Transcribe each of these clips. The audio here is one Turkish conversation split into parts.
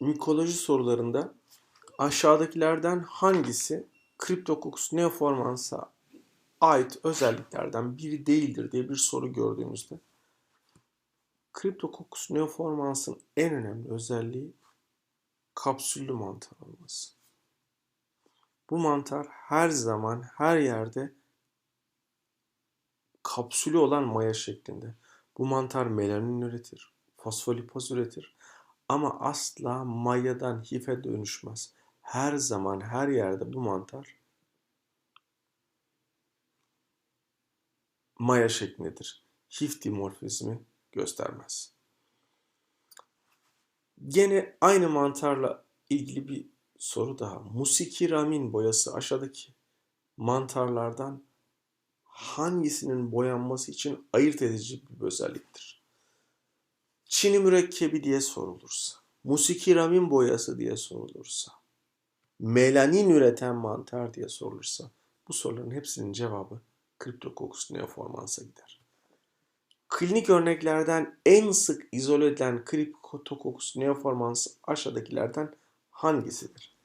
mikoloji sorularında aşağıdakilerden hangisi Cryptococcus neoformans'a ait özelliklerden biri değildir diye bir soru gördüğümüzde Cryptococcus neoformans'ın en önemli özelliği kapsüllü mantar olması. Bu mantar her zaman her yerde kapsülü olan maya şeklinde. Bu mantar melanin üretir, fosfolipoz üretir ama asla mayadan hife dönüşmez. Her zaman her yerde bu mantar maya şeklindedir. Hif dimorfizmi göstermez. Gene aynı mantarla ilgili bir soru daha. Musikiramin boyası aşağıdaki mantarlardan hangisinin boyanması için ayırt edici bir özelliktir? Çini mürekkebi diye sorulursa, musikiramin boyası diye sorulursa, melanin üreten mantar diye sorulursa bu soruların hepsinin cevabı Cryptococcus neoformansa gider. Klinik örneklerden en sık izole edilen Cryptococcus neoformans aşağıdakilerden hangisidir?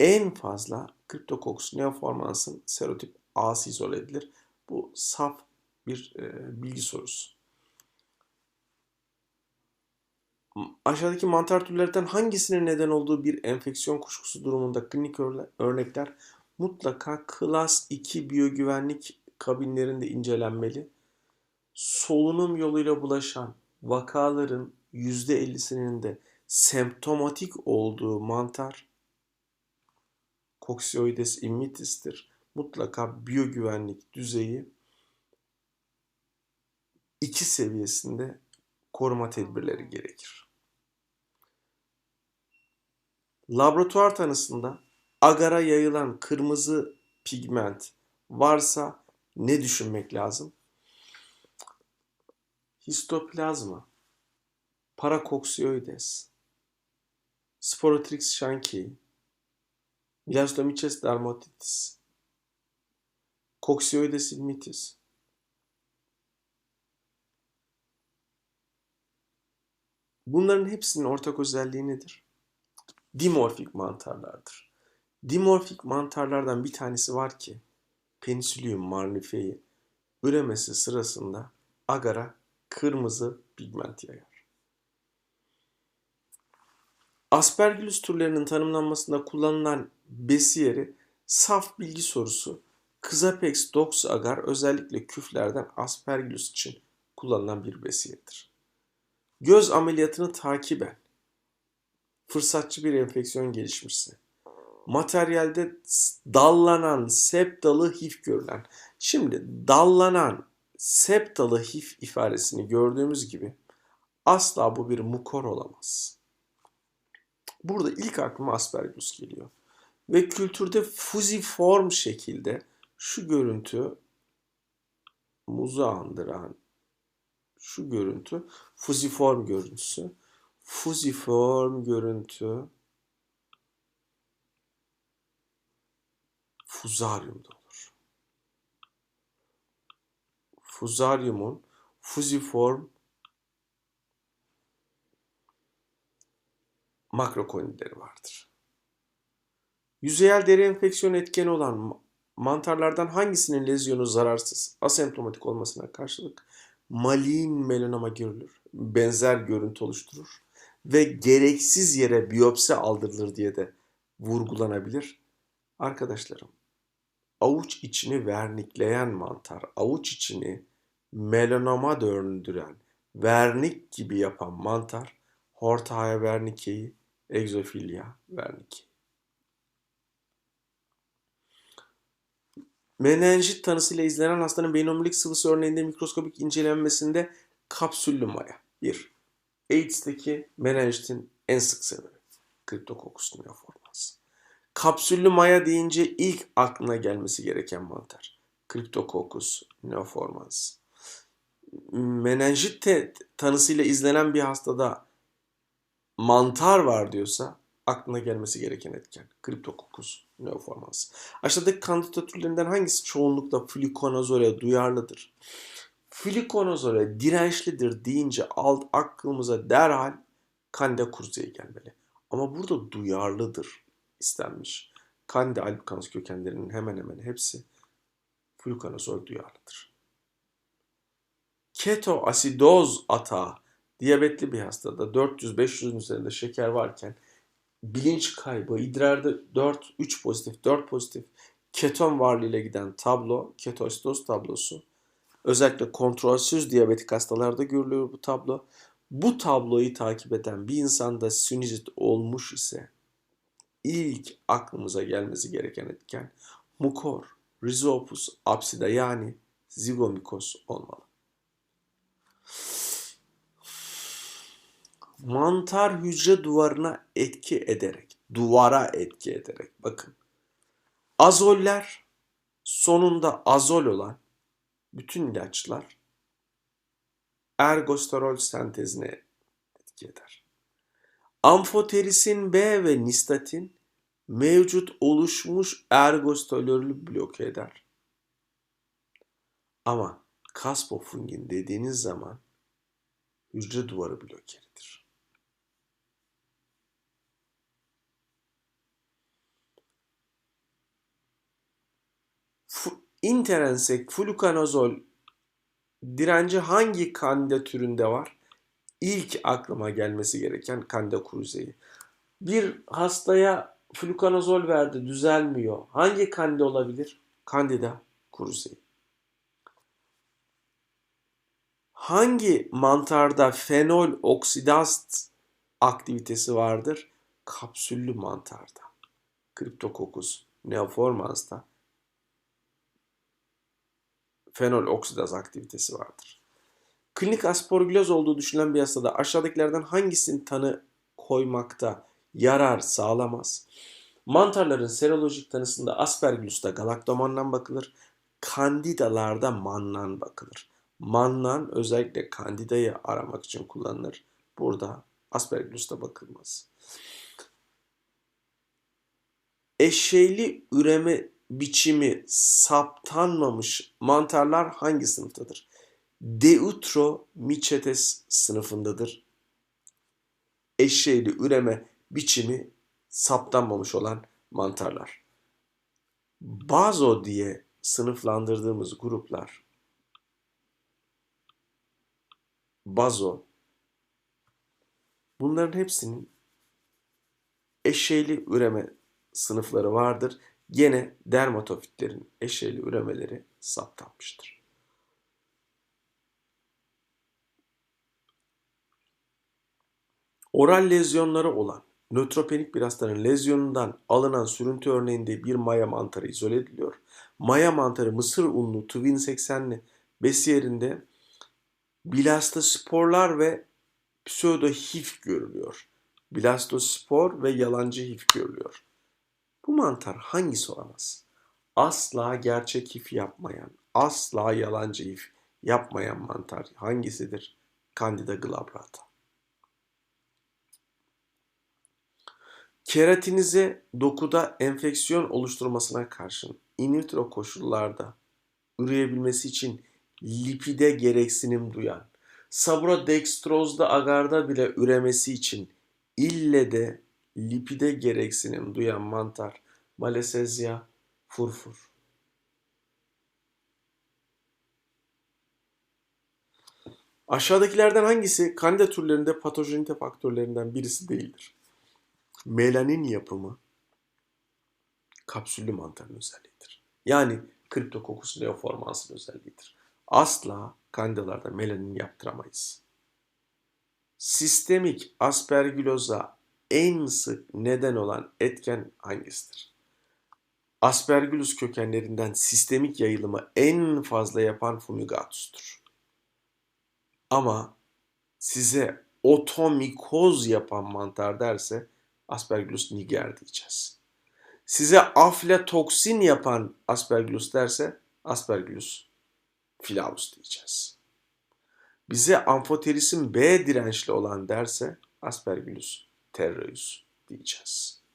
En fazla Cryptococcus neoformansın serotip A'sı izole edilir. Bu saf bir e, bilgi sorusu. Aşağıdaki mantar türlerinden hangisinin neden olduğu bir enfeksiyon kuşkusu durumunda klinik örnekler mutlaka klas 2 biyogüvenlik kabinlerinde incelenmeli. Solunum yoluyla bulaşan vakaların %50'sinin de semptomatik olduğu mantar Coccidioides immitis'tir. Mutlaka biyogüvenlik düzeyi 2 seviyesinde koruma tedbirleri gerekir. Laboratuvar tanısında agara yayılan kırmızı pigment varsa ne düşünmek lazım? Histoplazma, Paracoccioides, Sporotrix shankii, Milastomyces dermatitis, Coccioides immitis. Bunların hepsinin ortak özelliği nedir? Dimorfik mantarlardır. Dimorfik mantarlardan bir tanesi var ki Penicillium marnifeyi üremesi sırasında agara kırmızı pigment yayar. Aspergillus türlerinin tanımlanmasında kullanılan besiyeri saf bilgi sorusu Kızapex dox agar özellikle küflerden Aspergillus için kullanılan bir besiyerdir. Göz ameliyatını takiben fırsatçı bir enfeksiyon gelişmişse materyalde dallanan septalı hif görülen. Şimdi dallanan septalı hif ifadesini gördüğümüz gibi asla bu bir mukor olamaz. Burada ilk aklıma aspergillus geliyor. Ve kültürde fuziform şekilde şu görüntü muzu andıran şu görüntü fuziform görüntüsü. Fuziform görüntü fuzaryumda olur. Fuzaryumun fuziform makrokonidleri vardır. Yüzeyel deri enfeksiyonu etkeni olan mantarlardan hangisinin lezyonu zararsız, asemptomatik olmasına karşılık malin melanoma görülür, benzer görüntü oluşturur ve gereksiz yere biyopsi aldırılır diye de vurgulanabilir. Arkadaşlarım, avuç içini vernikleyen mantar, avuç içini melanoma döndüren, vernik gibi yapan mantar, Hortaia vernikei, Exophilia vernikei. Menenjit tanısıyla izlenen hastanın beyin sıvısı örneğinde mikroskopik incelenmesinde kapsüllü maya. 1. AIDS'teki menenjitin en sık sebebi. Cryptococcus neoformans. Kapsüllü maya deyince ilk aklına gelmesi gereken mantar. Cryptococcus neoformans. Menenjit tanısıyla izlenen bir hastada mantar var diyorsa aklına gelmesi gereken etken. Cryptococcus neoformans. Aşağıdaki kandida türlerinden hangisi çoğunlukla flikonazole duyarlıdır? Flikonazole dirençlidir deyince alt aklımıza derhal kandida kurzeye gelmeli. Ama burada duyarlıdır istenmiş. Candida albicans kökenlerinin hemen hemen hepsi flukonazol duyarlıdır. Ketoasidoz atağı diyabetli bir hastada 400-500'ün üzerinde şeker varken bilinç kaybı, idrarda 4, 3 pozitif, 4 pozitif keton varlığıyla giden tablo, ketoasidoz tablosu. Özellikle kontrolsüz diyabetik hastalarda görülüyor bu tablo. Bu tabloyu takip eden bir insanda sinüzit olmuş ise ilk aklımıza gelmesi gereken etken mukor, rhizopus absida yani zigomikos olmalı. Mantar hücre duvarına etki ederek, duvara etki ederek bakın. Azoller sonunda azol olan bütün ilaçlar ergosterol sentezine etki eder. Amfoterisin B ve nistatin mevcut oluşmuş ergosterolü bloke eder. Ama kaspofungin dediğiniz zaman hücre duvarı blokeridir. Interensek flukanozol direnci hangi kandida türünde var? İlk aklıma gelmesi gereken kandida kruzeyi. Bir hastaya flukanozol verdi düzelmiyor. Hangi kandida olabilir? Kandida kruzeyi. Hangi mantarda fenol oksidast aktivitesi vardır? Kapsüllü mantarda. Cryptococcus neoformans'ta fenol oksidaz aktivitesi vardır. Klinik aspergilloz olduğu düşünülen bir hastada aşağıdakilerden hangisinin tanı koymakta yarar sağlamaz? Mantarların serolojik tanısında aspergillus'ta galaktomannan bakılır. Kandidalarda mannan bakılır. Mannan özellikle kandidayı aramak için kullanılır. Burada aspergillus'ta bakılmaz. Eşeyli üreme biçimi saptanmamış mantarlar hangi sınıftadır? Deuteromicetes sınıfındadır. Eşeğli üreme biçimi saptanmamış olan mantarlar. Bazo diye sınıflandırdığımız gruplar bazo bunların hepsinin eşeğli üreme sınıfları vardır Gene dermatofitlerin eşeli üremeleri saptanmıştır. Oral lezyonları olan nötropenik bir hastanın lezyonundan alınan sürüntü örneğinde bir maya mantarı izole ediliyor. Maya mantarı mısır unlu Twin 80'li besiyerinde blastosporlar ve pseudohif görülüyor. Blastospor ve yalancı hif görülüyor. Bu mantar hangisi olamaz? Asla gerçek if yapmayan, asla yalancı if yapmayan mantar hangisidir? Candida glabrata. Keratinize dokuda enfeksiyon oluşturmasına karşın in vitro koşullarda üreyebilmesi için lipide gereksinim duyan, sabrodextrozda agarda bile üremesi için ille de lipide gereksinim duyan mantar Malassezia furfur. Aşağıdakilerden hangisi kandida türlerinde patojenite faktörlerinden birisi değildir? Melanin yapımı kapsüllü mantarın özelliğidir. Yani Cryptococcus neoformansın özelliğidir. Asla kandidalarda melanin yaptıramayız. Sistemik aspergiloza en sık neden olan etken hangisidir? Aspergillus kökenlerinden sistemik yayılımı en fazla yapan fumigatus'tur. Ama size otomikoz yapan mantar derse Aspergillus niger diyeceğiz. Size aflatoksin yapan Aspergillus derse Aspergillus flavus diyeceğiz. Bize amfoterisin B dirençli olan derse Aspergillus terreus diyeceğiz.